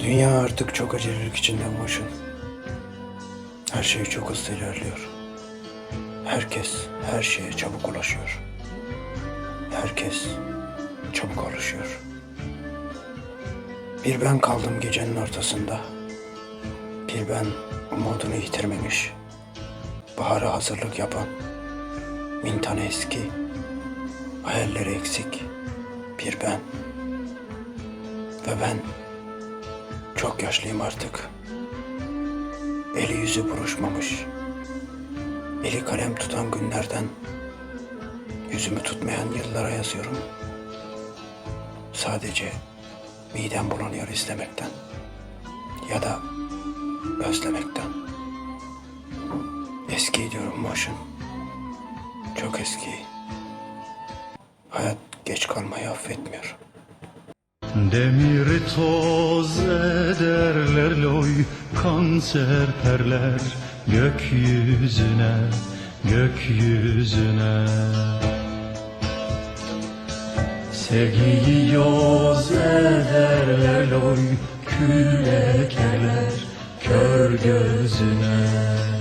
Dünya artık çok acelelik içinde boşun. Her şey çok hızlı ilerliyor. Herkes her şeye çabuk ulaşıyor. Herkes çabuk alışıyor. Bir ben kaldım gecenin ortasında. Bir ben umudunu yitirmemiş. Bahara hazırlık yapan. Bin eski. Hayalleri eksik. Bir ben. Ve ben çok yaşlıyım artık. Eli yüzü buruşmamış. Eli kalem tutan günlerden yüzümü tutmayan yıllara yazıyorum. Sadece midem bulanıyor izlemekten. Ya da özlemekten. Eski diyorum Moşun. Çok eski. Hayat geç kalmayı affetmiyor. Demir toz ederler loy kan serperler gökyüzüne gökyüzüne. Sevgiyi yoz ederler loy kül ekerler kör gözüne